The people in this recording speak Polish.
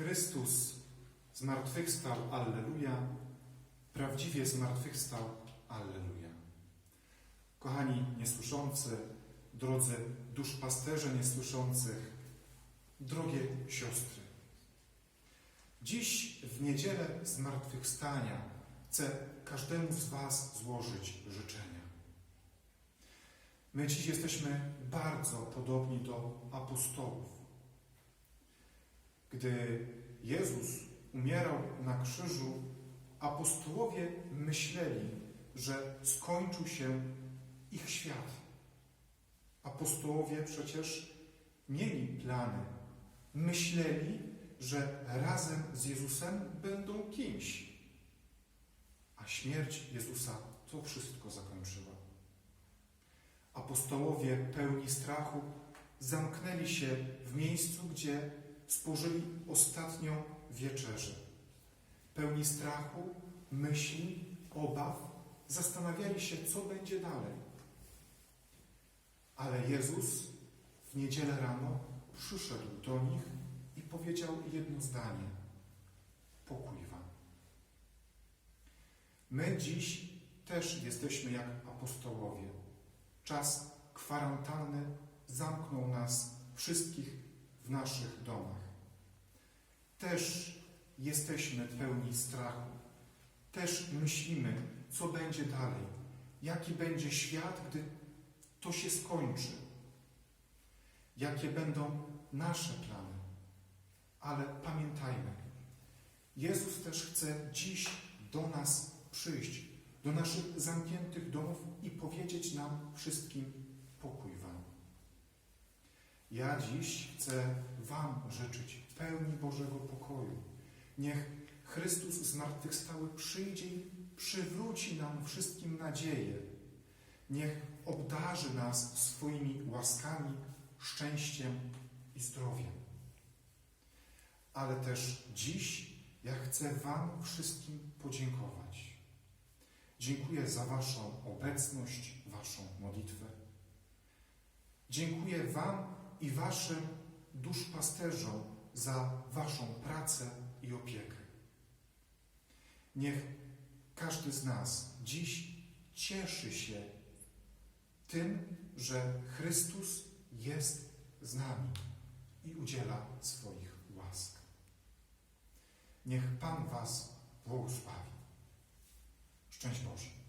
Chrystus zmartwychwstał, Alleluja. Prawdziwie zmartwychwstał, Alleluja. Kochani niesłyszący, drodzy duszpasterze niesłyszących, drogie siostry. Dziś w niedzielę zmartwychwstania chcę każdemu z Was złożyć życzenia. My dziś jesteśmy bardzo podobni do apostołów. Gdy Jezus umierał na krzyżu, apostołowie myśleli, że skończył się ich świat. Apostołowie przecież mieli plany. Myśleli, że razem z Jezusem będą kimś. A śmierć Jezusa to wszystko zakończyła. Apostołowie pełni strachu zamknęli się w miejscu, gdzie spożyli ostatnią wieczerzę. Pełni strachu, myśli, obaw, zastanawiali się, co będzie dalej. Ale Jezus w niedzielę rano przyszedł do nich i powiedział jedno zdanie: Pokój wam. My dziś też jesteśmy jak apostołowie. Czas kwarantanny zamknął nas wszystkich naszych domach. Też jesteśmy pełni strachu. Też myślimy, co będzie dalej, jaki będzie świat, gdy to się skończy, jakie będą nasze plany. Ale pamiętajmy, Jezus też chce dziś do nas przyjść, do naszych zamkniętych domów i powiedzieć nam wszystkim. Ja dziś chcę Wam życzyć pełni Bożego pokoju. Niech Chrystus zmartwychwstały przyjdzie i przywróci nam wszystkim nadzieję. Niech obdarzy nas swoimi łaskami, szczęściem i zdrowiem. Ale też dziś ja chcę Wam wszystkim podziękować. Dziękuję za Waszą obecność, Waszą modlitwę. Dziękuję Wam i Waszym duszpasterzom za Waszą pracę i opiekę. Niech każdy z nas dziś cieszy się tym, że Chrystus jest z nami i udziela swoich łask. Niech Pan Was błogosławi. Szczęść Boże.